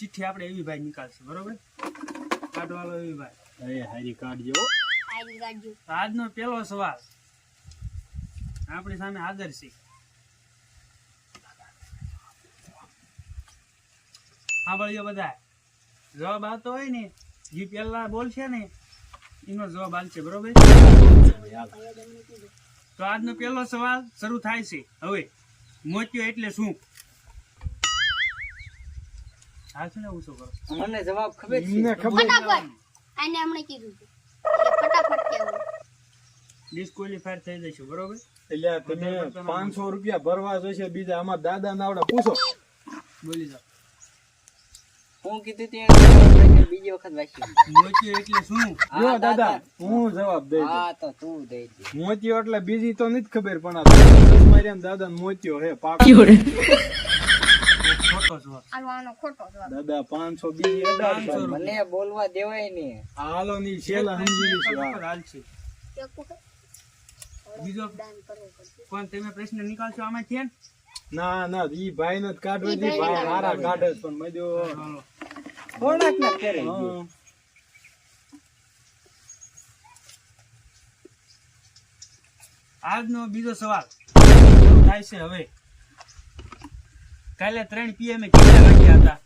ચિઠ્ઠી આપણે એવી ભાઈ નીકળશે બરોબર? કાઢવાલો એવી ભાઈ. અરે હારી કાઢજો આજનો પહેલો સવાલ. આપણી સામે હાજર છે. સાંભળજો બધા જવાબ આવતો હોય ને જે પહેલા બોલશે ને એનો જવાબ આવશે બરોબર? તો આજનો પહેલો સવાલ શરૂ થાય છે. હવે મોત્યો એટલે શું? મને જવાબ ખબર છે. ફટાફટ. આને હમણાં કીધું એટલે ફટાફટ કહેવું. ડિસ્ક્વોલિફાયર થઈ જશું બરોબર? એટલે તમે પાંચસો રૂપિયા ભરવા જશે બીજા આમાં દાદા નાવડા પૂછો. બોલી જાઓ. હું કીધું તે બીજી વખત વાંચ્યું મોત્યો એટલે શું? જો દાદા. હું જવાબ દઈ દઉં. હા તો તું દઈ દે. એટલે બીજી તો નથી ખબર પણ આ દાદા મોતીઓ હે પાક. આનો આનો ખોટો જવાબ દાદા પાંચસો બીજી અઢારસો. મને બોલવા દેવાય ને. હાલો ની છેલ્લા સમજી લઈશું એક હા. હાલશે. એક વખત બીજો? દાન કરવું પડશે પણ તમે પ્રશ્ન નીકાળશો આમાંથી હે ના ના ઈ ભાઈ ને જ દી ભાઈ હારા કાઢે પણ મજો થોડાક ના કરે. આજનો બીજો સવાલ. થાય છે હવે? કાલે ત્રણ પીએમ કેટલા વાગ્યા હતા.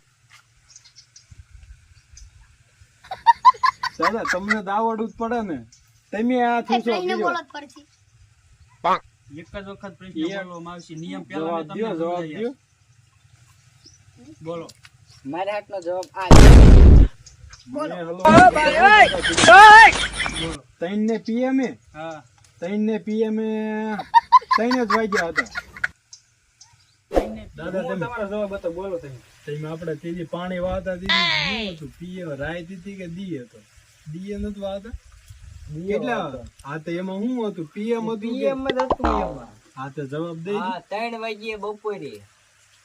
દાદા તમને દાવડું જ પડે ને. તમે આ થૂસો બોલો એક જ વખત પ્રશ્ન બોલવામાં આવશે. નિયમ પહેલા જવાબ મેં તમને જવાબ સમજાવી બોલો. મારા હાથનો જવાબ આ છે. મને હલો. બોલો. ત્રણ ને પીએમ એ? હા. ત્રણ ને પીએમ એ ત્રણ જ વાગ્યા હતા દાદા હું તમે તમારો જવાબ હતો બોલો તમે તમે આપણે તેજી પાણી વાતા દીધી પીએ રાય દીધી કે દી હતો દી નથી વાતા કેટલા હા તો એમાં શું હતું? પીએમ હતું કે- જ હતું એમાં. હા તો જવાબ દઈ હા ત્રણ વાગ્યે બપોરે.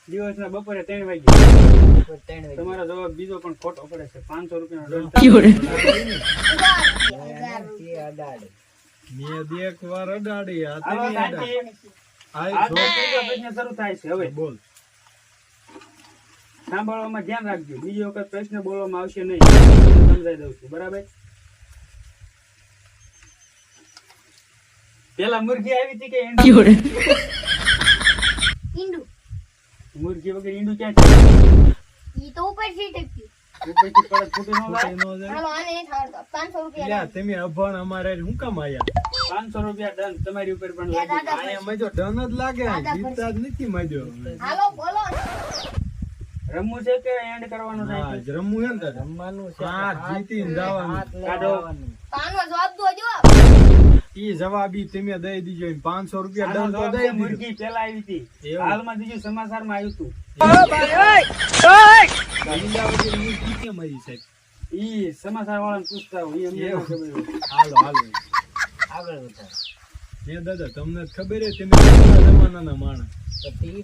દિવસના બપોરે ત્રણ વાગ્યા. બપોરે ત્રણ વાગ્યે. તમારો જવાબ બીજો પણ ખોટો પડે છે. પાંચસો રૂપિયા મેં દેખ વાર અડાડી. આ શરૂ થાય છે હવે. બોલ. સાંભળવામાં ધ્યાન રાખજો. બીજી વખત પ્રશ્ન બોલવામાં આવશે નહીં. સમજાઈ દઉં છું. બરાબર? પેલા મુરઘી આવી હતી કે ઈંડું? ઈંડું. વગર ઈંડું ક્યાં છે? ઈ તો ઉપરથી ટક્યું ઉપરથી પરત ફૂટી ન ખોટી લાય? નો જાય. હાલો આને નહીં આવડતો પાંચસો રૂપિયા લ્યા, તમે અભણ અમારે હારે હું કામ આયા? પાંચસો રૂપિયા દંડ તમારી ઉપર પણ લાગે લાગી મજો ડન જ લાગે. જીતતા જ નથી મજો. હાલો બોલો. રમવું છે કે એન્ડ કરવાનું હા છે? રમવું છે ને રમવાનું છે. હાથ જીતી જવાનું. કાઢો. પાનો જવાબ દો જો ઈ જવાબી તમે દઈ દીજો ઈ પાંચસો રૂપિયા આનો દંડ તો દઈ મુરગી પેલા આવી હતી? હાલમાં બીજું સમાચારમાં આવ્યું હતું. ઈંડા વગર મુર્ગી કે મરી સાહેબ. ઈ સમાચાર વાળાને પૂછતા હું? ખબર હાલો હાલો. આગળ વધારો. એ દાદા તમને ખબર હે તમે જમાનાના માણસ.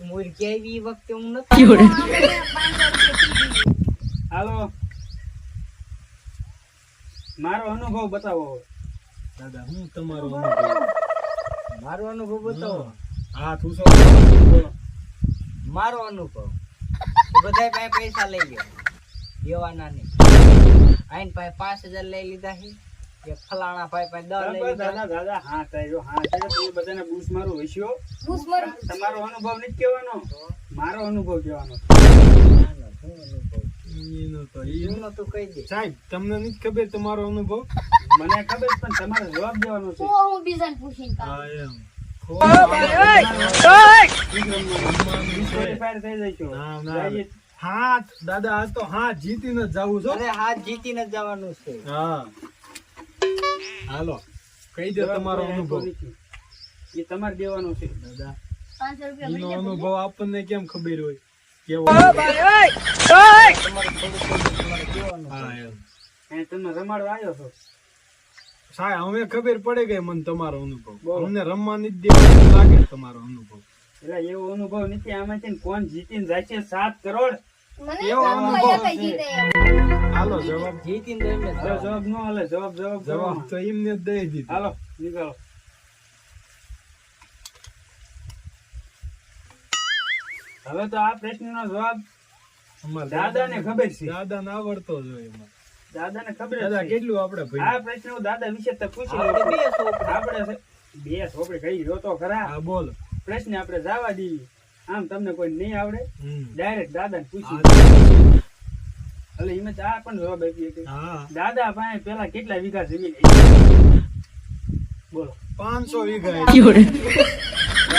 મુરગી આવી વખતે હું નથી. હાલો. મારો અનુભવ બતાવો. દાદા હું તમારો અનુભવ? મારો અનુભવ બતાવો. હા તું બોલો. મારો અનુભવ. બધા પાસે પૈસા લઈ લ્યો. દેવાના નહીં. આઈન પાસે પાંચ હજાર લઈ લીધા છે. કે ફલાણા ભાઈ પાસે દસ લઈ લીધા. દાદા દાદા હા કર્યો હા કર્યો બધાને બૂસ મારું હસ્યો. તમારો અનુભવ નથી કહેવાનો? મારો અનુભવ કહેવાનો. સાહેબ તમને નથી ખબર તમારો અનુભવ? મને ખબર પણ તમારે જવાબ દેવાનો છે. હું બીજાને પૂછીને હા એમ. Disqualified થઈ જઈશું. ના, ના. જઈએ. હા દાદા આ તો હા જીતીને જ જાવું છો. અરે હાથ જીતીને જવાનું છે. હા. હાલો. કહી દો તમારો અનુભવ. એ તમારે દેવાનો છે. દાદા એનો અનુભવ આપણને કેમ ખબર હોય? કેવો? તમે રમાડવા આવ્યો છો? સાહેબ હવે ખબર પડે ગઈ મને તમારો અનુભવ. અમને રમવાની જ દેવાનું લાગે તમારો અનુભવ. એટલે એવો અનુભવ નથી આમાં છે ને કોણ જીતીને જાય છે સાત કરોડ? એવો અનુભવ કઈ હાલો જવાબ. જીતીને. જવાબ નો હાલે જવાબ જવાબ જવાબ તો એમને જ દઈ દીધો. હાલો નીકળો. હવે તો આ પ્રશ્નનો જવાબ અમારા દાદાને ખબર છે. દાદાને આવડતો જ હોય એમાં. દાદાને ખબર દાદા છે. કેટલું આપણે આ પ્રશ્ન હું દાદા વિશે તો પૂછી આપણે લઉં બે. આપણે છે- બે છોકરી કઈ રહ્યો તો ખરા. હા બોલો. પ્રશ્ન આપણે જવા દઈએ. આમ તમને કોઈ નહીં આવડે. ડાયરેક્ટ દાદાને પૂછી એટલે એમાં આ પણ જવાબ આપીએ કે હા. દાદા પાસે પેલા કેટલા વીઘા જમીન? બોલો. પાંચસો વીઘા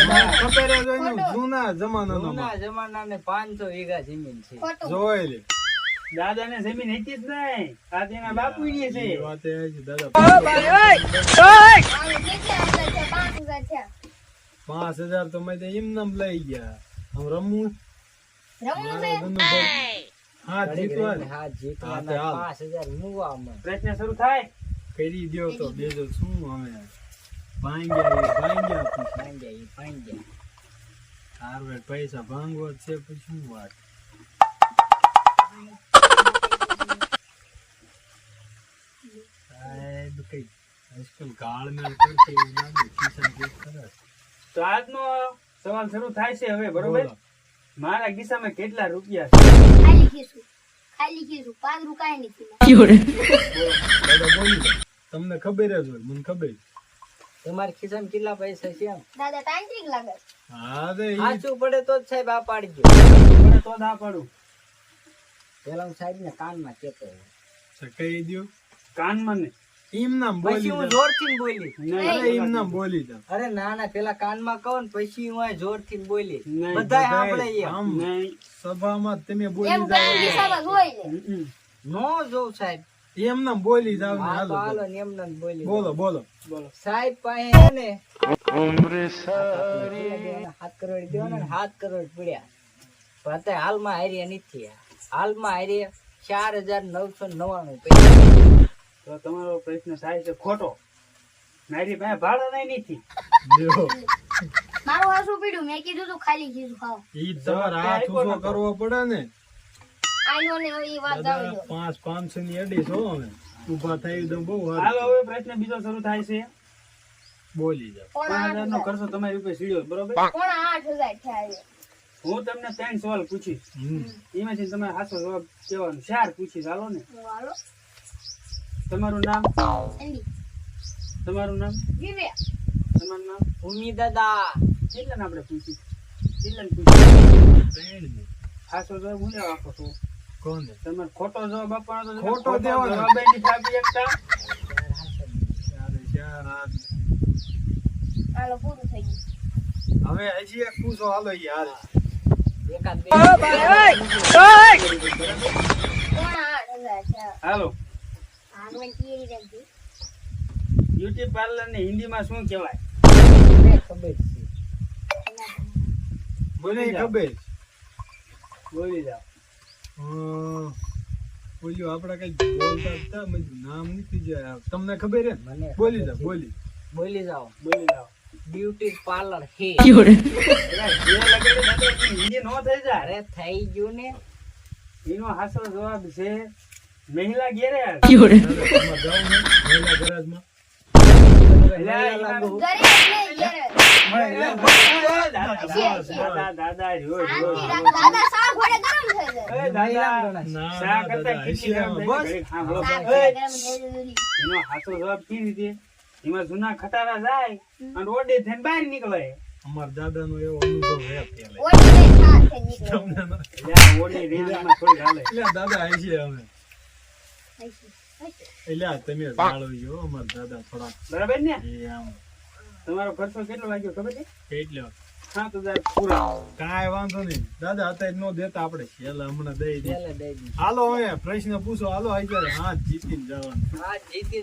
દાદા ખબર જ હોય ને, જૂના જમાનાનો જૂના જમાનાને પાંચસો વીઘા જમીન છે. ખોટું જોયેલી દાદાને જમીન હતી જ નહીં. આ તેના બાપુની છે. વાત એ છે, દાદા. આને કેટલા હજાર છે પાંચ હજાર તો મેં તો એમ નામ લઈ ગયા. હું રમવું? રમવું. હા જીતવા ને. હા. પાંચ હજાર મુવામાં પ્રશ્ન શરૂ થાય? કરી દ્યો તો બેજો શું અમે ભાંગ્યા ભાંગ્યા ઈ પાંજ્યા હારવે પૈસા ભાંગવો જ છે પછી શું વાત? સાહેબ કઈ આજકાલ ગાળમેળ કરશે એવું લાગે ખિસ્સા ચેક કરે. તો આજનો સવાલ શરૂ થાય છે હવે બરોબર. મારા ખિસ્સામાં કેટલા રૂપિયા છે? ખાલી ખીસું ખાલી ખીસું પાંચ રૂપિયા નથી. તમને ખબર જ હોય મને ખબર તમારા ખિસ્સામાં કેટલા પૈસા છે એમ? દાદા તાંત્રિક લાગે હા તે સાચું પડે તો જ સાહેબ આ પાડજો. મને તો ના પાડું. પેલા હું સાહેબ ને કાનમાં કેતો છે, કહી કાનમાં ને? એમ નામ બોલી હું જોરથી બોલી. નહીં, અરે એમ નામ બોલી જાઓ. અરે ના ના પેલા કાનમાં કહો ને પછી હું જોરથી બોલી. બધા આમ નહીં. સભામાં તમે બોલી જાઓ. નો જોઉં સાહેબ. એમ બોલી જાવ ને હા તો હાલો હાલો એમને બોલી બોલો બોલો. બોલો. સાહેબ પાસે ને સાત કરોડ દેવો ને સાત કરોડ પડ્યા. પણ હાલમાં હાર્યા નથી હાલમાં હાર્યા ચાર હજાર નવસો નવ્વાણું તો તમારો પ્રશ્ન સાહેબ છે ખોટો. મારી પાસે ભાડા નહીં નથી. મારું હાસું પીડ્યું. મેં કીધું તું ખાલી કીધું ખાવ. ઈ તમારે હાથ ઊભો કરવો પડે ને. આઈનો ને એ વાત જાવી પાંચ પાંચસો ની અડી છો અમે ઊભા થઈ તો બહુ હાલો હવે પ્રશ્ન બીજો શરૂ થાય છે. બોલી જાવ પાંચ આઠ હજારનો હજાર? તમારી ઉપર સીડ્યો બરોબર? પોણા આઠ હજાર થયા હું તમને ત્રણ સવાલ પૂછીશ. એમાંથી તમારે સાચો જવાબ કહેવાનો ચાર પૂછીશ હાલો ને. તમારું નામ? તમારું નામ? તમારું નામ? ભૂમિ દાદા. કેટલાને આપણે પૂછીશ કેટલાને પૂછીશ ત્રણ જવાબ હું લેવા આપો છો? તમારે ખોટો જવાબ આપવાનો તો ખોટો દેવો. જવાબ ય આપી. હાલો પૂરું થઈ ગયું. હવે હજી એક પૂછો હાલો હાલો. બ્યુટી પાર્લર ને હિન્દીમાં શું કહેવાય? મને ખબર બોલી જાઓ. બોલ્યો આપણે કઈ બોલતા હતા મને નામ નથી જાય. તમને ખબર હે મને બોલી જાઓ જાવ બોલી. બોલી જાઓ બોલી જાઓ. બ્યુટી પાર્લર હે એ હિન્દી નો થઈ જાય. અરે થઈ ગયું ને. એનો હાસો જવાબ છે મહિલા ઘેરે ને મહિલા ગરાજમાં. ગરીબ નહીં ગરીબ દાદા દાદા દાદા દાદા દાદા, એમાં જૂના ખટારા જાય અને ઓડે થઈને બહાર નીકળે અમારા એવો અનુભવ હે પેલે. તમને ન- હાલે એટલે દાદા હશે અમે હશે, હશે. એટલે તમે જાળવજો અમારા દાદા થોડા બરાબર ને તમારો ખર્ચો કેટલો લાગ્યો ખબર છે? એટલે સાત હજાર પૂરા. કાંઈ વાંધો નહીં. દાદા અત્યારે નો દેતા આપણે. એટલે હમણાં દઈ દે. હાલો હવે પ્રશ્ન પૂછો. હાલો અત્યારે હાથ જીતીને જવાનું. હા જીતી